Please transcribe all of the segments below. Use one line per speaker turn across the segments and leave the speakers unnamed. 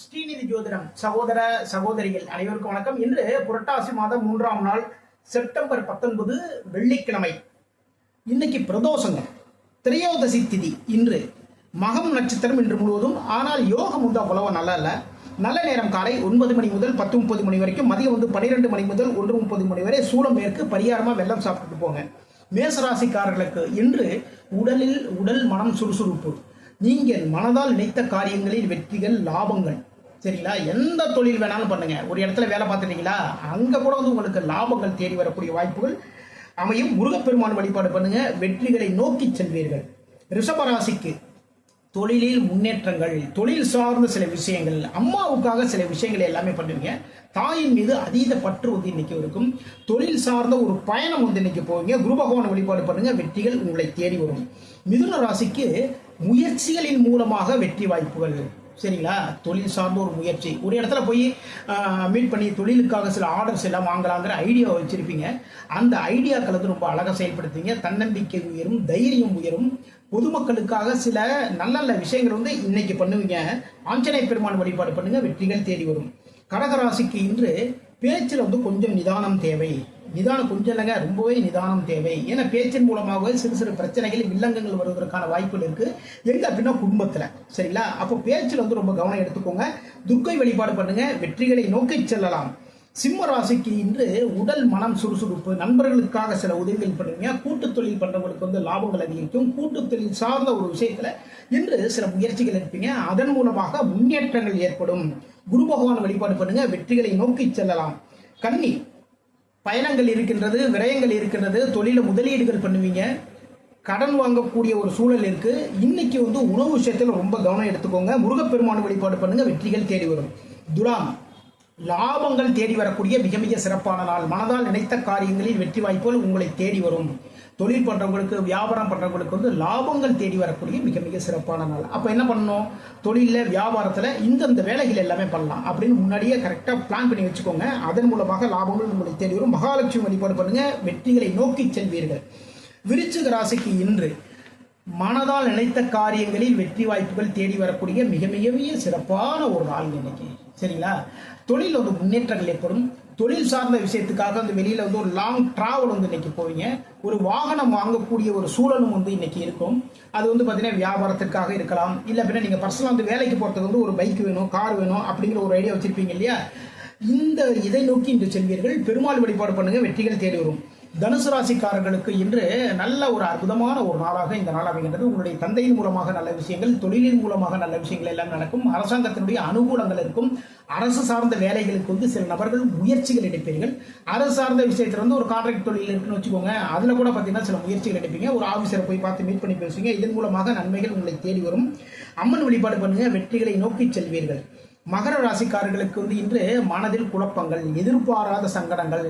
ஸ்ரீநிதி ஜோதிடம் சகோதர சகோதரிகள் அனைவருக்கும் வணக்கம். இன்று புரட்டாசி மாதம் மூன்றாம் நாள் செப்டம்பர் பத்தொன்பது வெள்ளிக்கிழமை. இன்னைக்கு பிரதோஷங்க. திரையோதசி திதி. இன்று மகம் நட்சத்திரம் இன்று முழுவதும். ஆனால் யோகம் வந்து அவ்வளவா நல்லா இல்லை நல்ல நேரம் காலை ஒன்பது மணி முதல் பத்து முப்பது மணி வரைக்கும். மதியம் வந்து பன்னிரெண்டு மணி முதல் ஒன்று முப்பது மணி வரை சூளம் மேற்கு பரிகாரமாக வெள்ளம் சாப்பிட்டுட்டு போங்க. மேசராசிக்காரர்களுக்கு இன்று உடலில் உடல் மனம் சுறுசுறுப்பு. நீங்கள் மனதால் நினைத்த காரியங்களில் வெற்றிகள் லாபங்கள். சரிங்களா? எந்த தொழில் வேணாலும் பண்ணுங்க. ஒரு இடத்துல வேலை பார்த்துட்டீங்களா? அங்க கூட வந்து உங்களுக்கு லாபங்கள் தேடி வரக்கூடிய வாய்ப்புகள் அமையும். முருகப்பெருமான் வழிபாடு பண்ணுங்க. வெற்றிகளை நோக்கி செல்வீர்கள். ரிஷபராசிக்கு தொழிலில் முன்னேற்றங்கள் தொழில் சார்ந்த சில விஷயங்கள் அம்மாவுக்காக சில விஷயங்கள் எல்லாமே பண்ணுவீங்க தாயின் மீது அதீத பற்று வந்து இன்னைக்கு இருக்கும். தொழில் சார்ந்த ஒரு பயணம் வந்து இன்னைக்கு போவீங்க. குரு பகவான் வழிபாடு பண்ணுங்க. வெற்றிகள் உங்களை தேடி வரும். மிதுன ராசிக்கு முயற்சிகளின் மூலமாக வெற்றி வாய்ப்புகள். சரிங்களா? தொழில் சார்ந்த ஒரு முயற்சி. ஒரு இடத்துல போய் மீட் பண்ணி தொழிலுக்காக சில ஆர்டர்ஸ் எல்லாம் வாங்கலாங்கிற ஐடியா வச்சுருப்பீங்க. அந்த ஐடியாக்களை வந்து ரொம்ப அழகாக செயல்படுத்துவீங்க தன்னம்பிக்கை உயரும் தைரியம் உயரும். பொதுமக்களுக்காக சில நல்ல நல்ல விஷயங்கள் வந்து இன்னைக்கு பண்ணுவீங்க. ஆஞ்சநேய பெருமான் வழிபாடு பண்ணுங்க வெற்றிகள் தேடி வரும். கடகராசிக்கு இன்று பேச்சில் வந்து கொஞ்சம் நிதானம் தேவை. நிதானம் கொஞ்சம் இல்லைங்க ரொம்பவே நிதானம் தேவை. ஏன்னா பேச்சின் மூலமாக சிறு சிறு பிரச்சனைகள் வில்லங்கங்கள் வருவதற்கான வாய்ப்புகள் இருக்குது எங்கே அப்படின்னா குடும்பத்தில். சரிங்களா? அப்போ பேச்சில் வந்து ரொம்ப கவனம் எடுத்துக்கோங்க. துர்க்கை வழிபாடு பண்ணுங்கள் வெற்றிகளை நோக்கி செல்லலாம். சிம்ம ராசிக்கு இன்று உடல் மனம் சுறுசுறுப்பு நண்பர்களுக்காக சில உதவிகள் பண்ணுவீங்க. கூட்டு தொழில் பண்ணுறவங்களுக்கு வந்து லாபங்கள் அதிகரிக்கும். கூட்டு தொழில் சார்ந்த ஒரு விஷயத்தில் இன்று சில முயற்சிகள் எடுப்பீங்க. அதன் மூலமாக முன்னேற்றங்கள் ஏற்படும். குரு பகவான் வழிபாடு பண்ணுங்க. வெற்றிகளை நோக்கி செல்லலாம். கன்னி பயணங்கள் இருக்கின்றது விரயங்கள் இருக்கின்றது தொழில முதலீடுகள் பண்ணுவீங்க. கடன் வாங்கக்கூடிய ஒரு சூழல் இருக்கு. இன்னைக்கு வந்து உணவு விஷயத்தில் ரொம்ப கவனம் எடுத்துக்கோங்க. முருகப்பெருமான் வழிபாடு பண்ணுங்க வெற்றிகள் தேடி வரும். துலாம் லாபங்கள் தேடி வரக்கூடிய மிக மிக சிறப்பான நாள். மனதால் நினைத்த காரியங்களில் வெற்றி வாய்ப்புகள் உங்களை தேடி வரும். தொழில் பண்ணுறவங்களுக்கு வியாபாரம் பண்ணுறவங்களுக்கு வந்து லாபங்கள் தேடி வரக்கூடிய மிக மிக சிறப்பான நாள். அப்போ என்ன பண்ணணும்? தொழிலில் வியாபாரத்தில் இந்தந்த வேலைகள் எல்லாமே பண்ணலாம். அப்படின்னு முன்னாடியே கரெக்டாக பிளான் பண்ணி வச்சுக்கோங்க. அதன் மூலமாக லாபங்கள் உங்களை தேடி வரும். மகாலட்சுமி வழிபாடு பண்ணுங்கள் வெற்றிகளை நோக்கி செல்வீர்கள். விருச்சிக ராசிக்கு இன்று மனதால் நினைத்த காரியங்களில் வெற்றி வாய்ப்புகள் தேடி வரக்கூடிய மிக மிகவே சிறப்பான ஒரு நாள் இன்னைக்கு. சரிங்களா? தொழில் ஒரு முன்னேற்றங்கள் ஏற்படும். தொழில் சார்ந்த விஷயத்துக்காக வந்து வெளியில வந்து ஒரு லாங் டிராவல் வந்து இன்னைக்கு போவீங்க. ஒரு வாகனம் வாங்கக்கூடிய ஒரு சூழலும் வந்து இன்னைக்கு இருக்கும். அது வந்து பார்த்தீங்கன்னா வியாபாரத்துக்காக இருக்கலாம். இல்லை அப்படின்னா நீங்கள் பர்சனலாக வந்து வேலைக்கு போகிறதுக்கு வந்து ஒரு பைக் வேணும் கார் வேணும் அப்படிங்கிற ஒரு ஐடியா வச்சிருப்பீங்க இல்லையா? இந்த இதை நோக்கி இன்று செல்வீர்கள். பெருமாள் வழிபாடு பண்ணுங்க வெற்றிகள் தேடி வரும். தனுசு ராசிக்காரர்களுக்கு இன்று நல்ல ஒரு அற்புதமான ஒரு நாளாக இந்த நாள் அமைகின்றது. உங்களுடைய தந்தையின் மூலமாக நல்ல விஷயங்கள் தொழிலின் மூலமாக நல்ல விஷயங்கள் எல்லாம் நடக்கும். அரசாங்கத்தினுடைய அனுகூலங்கள் இருக்கும். அரசு சார்ந்த வேலைகளுக்கு வந்து சில நபர்கள் முயற்சிகள் எடுப்பீர்கள். அரசு சார்ந்த விஷயத்தில் வந்து ஒரு கான்ட்ராக்ட் தொழில் இருக்குன்னு வச்சுக்கோங்க அதில் கூட பார்த்தீங்கன்னா சில முயற்சிகள் எடுப்பீங்க. ஒரு ஆஃபீஸரை போய் பார்த்து மீட் பண்ணி பேசுவீங்க. இதன் மூலமாக நன்மைகள் உங்களை தேடி வரும். அம்மன் வழிபாடு பண்ணுங்க. வெற்றிகளை நோக்கி செல்வீர்கள். மகர ராசிக்காரர்களுக்கு வந்து இன்று மனதில் குழப்பங்கள் எதிர்பாராத சங்கடங்கள்.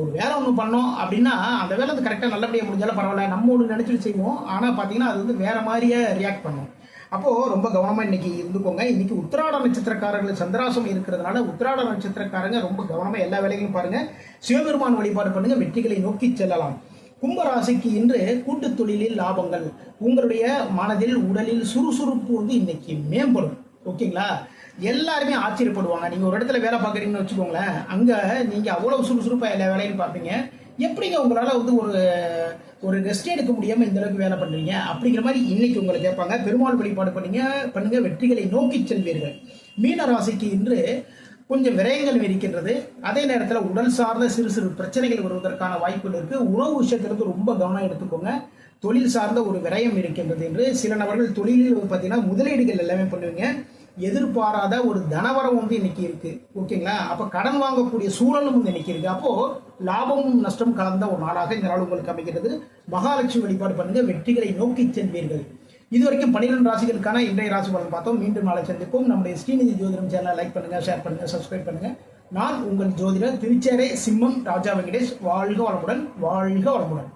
ஒரு வேலை ஒன்று பண்ணோம் அப்படின்னா அந்த வேலை அது கரெக்டாக நல்லபடியாக முடிஞ்சாலும் பரவாயில்ல. நம்ம ஒன்று நினச்சிட்டு செய்வோம். ஆனால் பார்த்தீங்கன்னா அது வந்து வேறு மாதிரியே ரியாக்ட் பண்ணும். அப்போது ரொம்ப கவனமாக இன்னைக்கு இருந்துக்கோங்க. இன்றைக்கி உத்திராட நட்சத்திரக்காரர்கள் சந்திராசம் இருக்கிறதுனால உத்திராட நட்சத்திரக்காரங்க ரொம்ப கவனமாக எல்லா வேலைகளும் பாருங்கள் சிவபெருமான் வழிபாடு பண்ணுங்கள் வெற்றிகளை நோக்கி செல்லலாம். கும்பராசிக்கு இன்று கூட்டு தொழிலில் லாபங்கள். உங்களுடைய மனதில் உடலில் சுறுசுறுப்பு வந்து இன்னைக்கு மேம்படும். ஓகேங்களா? எல்லாருமே ஆச்சரியப்படுவாங்க. நீங்கள் ஒரு இடத்துல வேலை பார்க்குறீங்கன்னு வச்சுக்கோங்களேன் அங்கே நீங்கள் அவ்வளோ சுறுசுறுப்பாக எல்லா வேலையும் பார்ப்பீங்க. எப்படிங்க உங்களால் வந்து ஒரு ஒரு ரெஸ்ட் எடுக்க முடியாமல் இந்த அளவுக்கு வேலை பண்ணுறீங்க அப்படிங்கிற மாதிரி இன்னைக்கு உங்களை கேட்பாங்க. பெருமாள் வழிபாடு பண்ணிங்க பண்ணுங்க வெற்றிகளை நோக்கி செல்வீர்கள். மீன ராசிக்கு இன்று கொஞ்சம் விரயங்கள் இருக்கின்றது. அதே நேரத்தில் உடல் சார்ந்த சிறு சிறு பிரச்சனைகள் வருவதற்கான வாய்ப்புகள் இருக்குது உணவு விஷயத்திலிருந்து ரொம்ப கவனம் எடுத்துக்கோங்க. தொழில் சார்ந்த ஒரு விரயம் இருக்கின்றது என்று சில நபர்கள் தொழிலில் பார்த்தீங்கன்னா முதலீடுகள் எல்லாமே பண்ணுவீங்க. எதிர்பாராத ஒரு தனவரம் வந்து இன்னைக்கு இருக்கு. ஓகேங்களா? அப்ப கடன் வாங்கக்கூடிய சூழலும் வந்து இன்னைக்கு இருக்கு. அப்போ லாபமும் நஷ்டம் கலந்த ஒரு நாளாக இந்த நாள் உங்களுக்கு அமைகிறது மகாலட்சுமி வழிபாடு பண்ணுங்க. வெற்றிகளை நோக்கி செல்வீர்கள். இதுவரைக்கும் பன்னிரெண்டு ராசிகளுக்கான இன்றைய ராசி பலன் பார்த்தோம். மீண்டும் நாளை சந்திப்போம். நம்முடைய ஸ்ரீநிதி ஜோதிடம் சேனலை லைக் பண்ணுங்க ஷேர் பண்ணுங்க சப்ஸ்கிரைப் பண்ணுங்க. நான் உங்கள் ஜோதிடர் திருச்சேரை சிம்மம் ராஜா வெங்கடேஷ். வாழ்க வளமுடன் வாழ்க வளமுடன்.